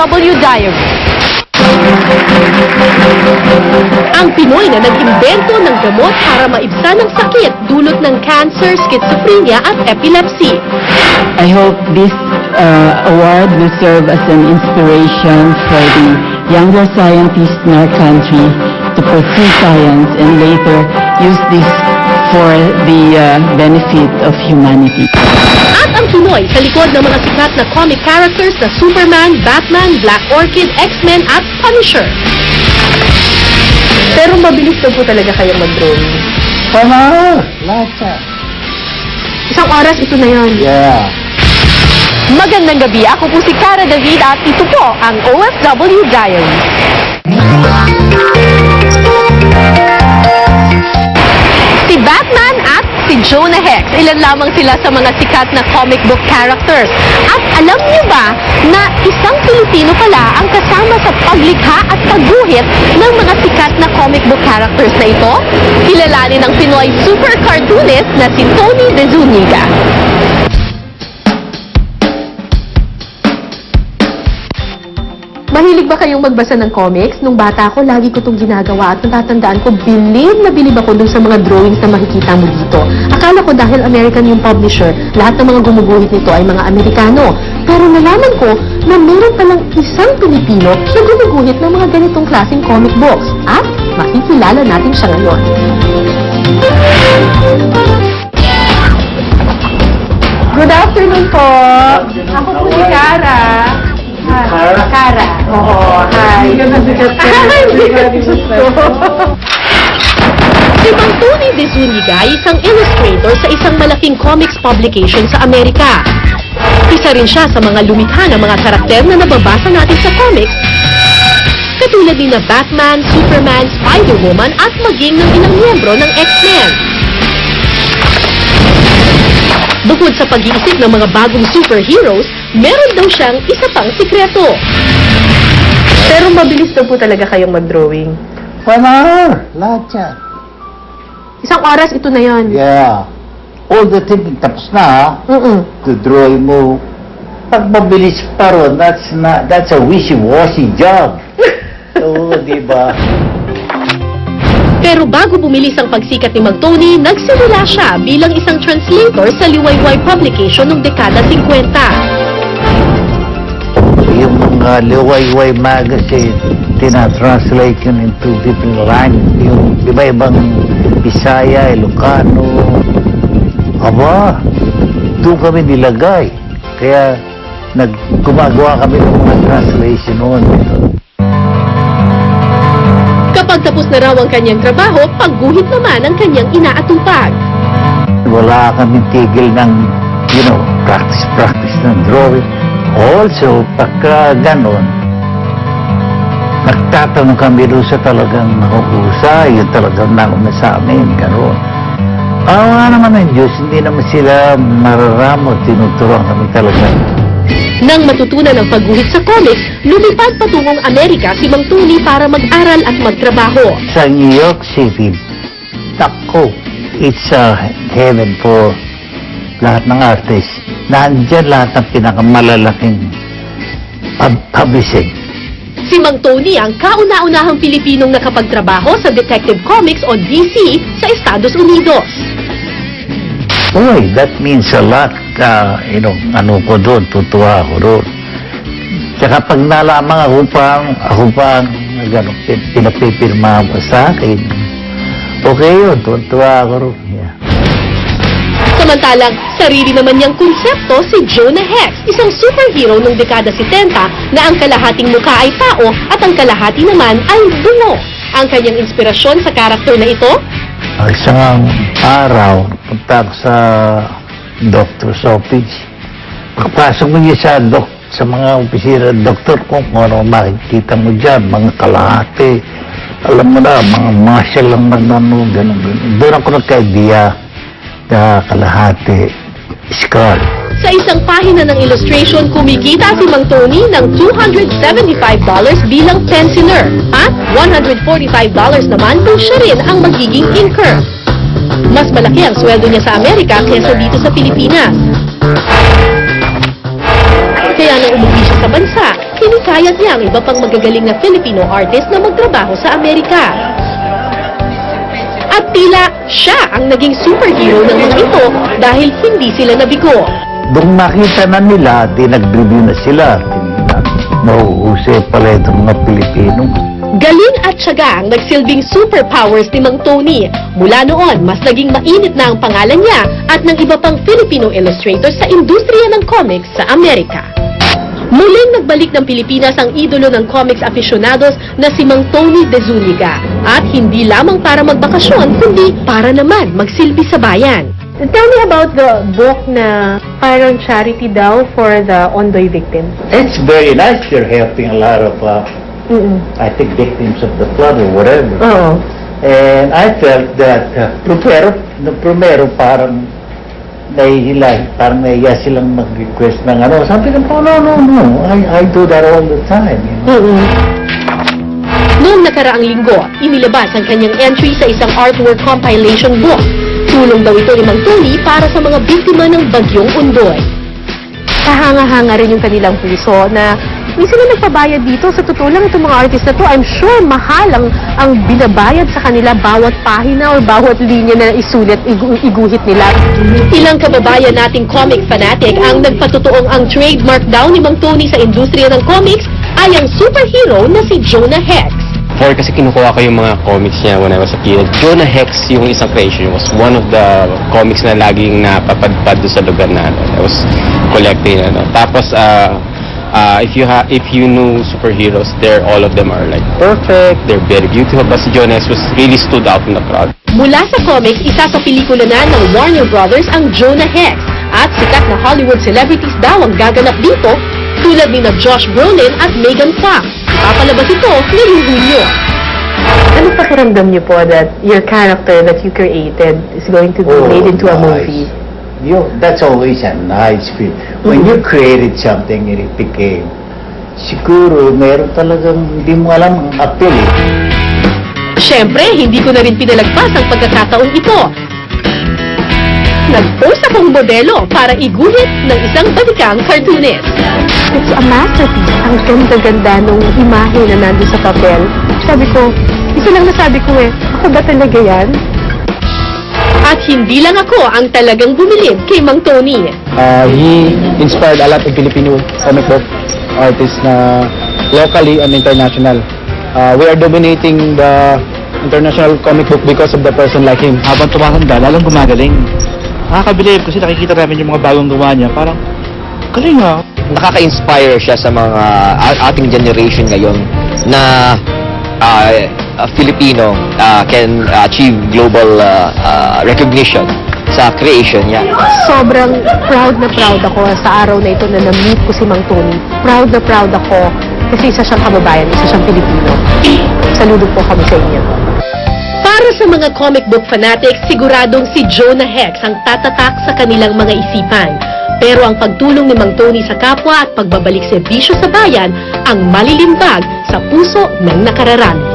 OFW Diary. Ang Pinoy na nag-imbento ng gamot para maibsan ang sakit dulot ng cancer, schizophrenia at epilepsy. I hope this uh, award will serve as an inspiration for the younger scientists in our country to pursue science and later use this for the uh, benefit of humanity. At ang Pinoy sa likod ng mga sikat na comic characters na Superman, Batman, Black Orchid, X-Men at Punisher. Pero mabilis daw po talaga kayong mag-drawing. Tama! Siya. Isang oras ito na yon. Yeah. Magandang gabi, ako po si Cara David at ito po ang OFW Diary. Si Jonah Hex, ilan lamang sila sa mga sikat na comic book characters. At alam niyo ba na isang Pilipino pala ang kasama sa paglikha at pagguhit ng mga sikat na comic book characters na ito? Kilalanin ng Pinoy super cartoonist na si Tony De Zuniga. Mahilig ba kayong magbasa ng comics? Nung bata ako, lagi ko itong ginagawa at natatandaan ko, bilib na bilib ako dun sa mga drawings na makikita mo dito. Akala ko dahil American yung publisher, lahat ng mga gumuguhit nito ay mga Amerikano. Pero nalaman ko na meron palang isang Pilipino na gumuguhit ng mga ganitong klaseng comic books. At makikilala natin siya ngayon. Good afternoon po. Ako po si Cara. Cara? Cara. Oo, hi. Hi, Si Mang Tony De Zuniga ay isang illustrator sa isang malaking comics publication sa Amerika. Isa rin siya sa mga lumikha ng mga karakter na nababasa natin sa comics katulad ni na Batman, Superman, Spider-Woman at maging ng ilang miyembro ng X-Men. Bukod sa pag-iisip ng mga bagong superheroes, meron daw siyang isa pang sikreto. Pero mabilis daw po talaga kayong mag-drawing. Tama! Lahat siya. Isang oras ito na yon. Yeah. All the thinking tapos na ha. Mm-mm. To drawing mo. Pag mabilis pa ron, that's, not, that's a wishy-washy job. Oo, di ba? Pero bago bumilis ang pagsikat ni Mang Tony, nagsimula siya bilang isang translator sa Liwayway publication noong dekada 50. Yung mga liwayway magazine, tinatranslate yun into different language. Yung iba-ibang Bisaya, Ilocano. Aba, doon kami nilagay. Kaya nag gumagawa kami ng mga translation noon. Kapag tapos na raw ang kanyang trabaho, pagguhit naman ang kanyang inaatupag. Wala kaming tigil ng, you know, practice-practice ng drawing. Also, pagka ganon, nagtatanong kami doon sa talagang nakukusa, yung talagang nauna sa amin, ganon. Awa naman ng Diyos, hindi naman sila mararamot, tinuturuan kami talaga. Nang matutunan ang pagguhit sa comics, lumipad patungong Amerika si Mang Tony para mag-aral at magtrabaho. Sa New York City, tako, it's a heaven for lahat ng artists. Nandyan lahat ng pinakamalalaking pub- publishing. Si Mang Tony ang kauna-unahang Pilipinong nakapagtrabaho sa Detective Comics o DC sa Estados Unidos. Boy, that means a lot. Uh, you know, ano ko doon, tutuwa ako doon. Tsaka pag nalaman ako pa, ako pa pin- pinapipirma mo sa akin. Okay yun, tutuwa ako doon. Yeah. Samantalang, sarili naman niyang konsepto si Jonah Hex, isang superhero ng dekada 70 na ang kalahating mukha ay tao at ang kalahati naman ay bungo. Ang kanyang inspirasyon sa karakter na ito, Ang isang araw, punta ako sa doctor's office. Pagpasok mo niya sa dok sa mga opisina doktor kung ano makikita mo dyan, mga kalahati. Alam mo na, mga marshal lang nagmano, ganun, ganun. Doon ako nagka-idea na kalahati, skull. sa isang pahina ng illustration, kumikita si Mang Tony ng $275 bilang penciler at $145 naman kung siya rin ang magiging inker. Mas malaki ang sweldo niya sa Amerika kaysa dito sa Pilipinas. Kaya nang umuwi siya sa bansa, hinikayat niya ang iba pang magagaling na Filipino artist na magtrabaho sa Amerika. At tila siya ang naging superhero ng mga ito dahil hindi sila nabigo. Doon makita na nila, di nag-review na sila. Mahuhusay pala itong mga Pilipino. Galing at syaga ang nagsilbing superpowers ni Mang Tony. Mula noon, mas naging mainit na ang pangalan niya at ng iba pang Filipino illustrators sa industriya ng comics sa Amerika. Muling nagbalik ng Pilipinas ang idolo ng comics aficionados na si Mang Tony de Zuniga. At hindi lamang para magbakasyon, kundi para naman magsilbi sa bayan. Tell me about the book na parang charity daw for the Ondoy victims. It's very nice. You're helping a lot of, uh, Mm-mm. I think, victims of the flood or whatever. Oo. And I felt that, uh, primero, no, primero parang nahihila, parang nahiya silang mag-request ng ano. Sabi ko, no, no, no, I, I do that all the time. You know? Mm-mm. Noong nakaraang linggo, inilabas ang kanyang entry sa isang artwork compilation book. Tulong daw ito ni Mang Tony para sa mga biktima ng bagyong Undoy. Kahanga-hanga rin yung kanilang puso na hindi sila nagpabayad dito. Sa totoo lang, itong mga artist na to, I'm sure mahal ang, ang binabayad sa kanila bawat pahina or bawat linya na isulit, igu- iguhit nila. Ilang kababayan nating comic fanatic ang nagpatutuong ang trademark daw ni Mang Tony sa industriya ng comics ay ang superhero na si Jonah Hex. Before kasi kinukuha ko yung mga comics niya when I was a kid. Jonah Hex yung isang creation was one of the comics na laging napapadpad doon sa lugar na ano, I was collecting. Ano. Tapos, uh, uh, if you ha if you knew superheroes, there all of them are like perfect, they're very beautiful. But si Jonah Hex was really stood out in the crowd. Mula sa comics, isa sa pelikula na ng Warner Brothers ang Jonah Hex. At sikat na Hollywood celebrities daw ang gaganap dito tulad ni na Josh Brolin at Megan Fox. Ipapalabas ito ngayong Hulyo. Ano pakiramdam niyo po that your character that you created is going to be Oh, made into a nice. movie? You, that's always a nice feel. When you created something and it became, siguro meron talagang hindi mo alam ang appeal eh. Siyempre, hindi ko na rin pinalagpas ang pagkakataong ito. Nag-post akong modelo para iguhit ng isang balikang cartoonist. It's a masterpiece. Ang ganda-ganda nung imahe na nandun sa papel. Sabi ko, isa lang nasabi ko eh, ako ba talaga yan? At hindi lang ako ang talagang bumilib kay Mang Tony. Uh, he inspired a lot of Filipino comic book artists na locally and international. Uh, we are dominating the international comic book because of the person like him. habang tumatanda, lalong gumagaling. Nakakabilib kasi nakikita namin yung mga bagong gawa niya. Parang, galing ah. nakaka-inspire siya sa mga ating generation ngayon na uh, uh, Filipino uh, can achieve global uh, uh, recognition sa creation niya. Sobrang proud na proud ako sa araw na ito na na-meet ko si Mang Tony. Proud na proud ako kasi isa siyang kababayan, isa siyang Pilipino. Saludo po kami sa inyo. Para sa mga comic book fanatics, siguradong si Jonah Hex ang tatatak sa kanilang mga isipan. Pero ang pagtulong ni Mang Tony sa kapwa at pagbabalik serbisyo sa bayan ang malilimbag sa puso ng nakararami.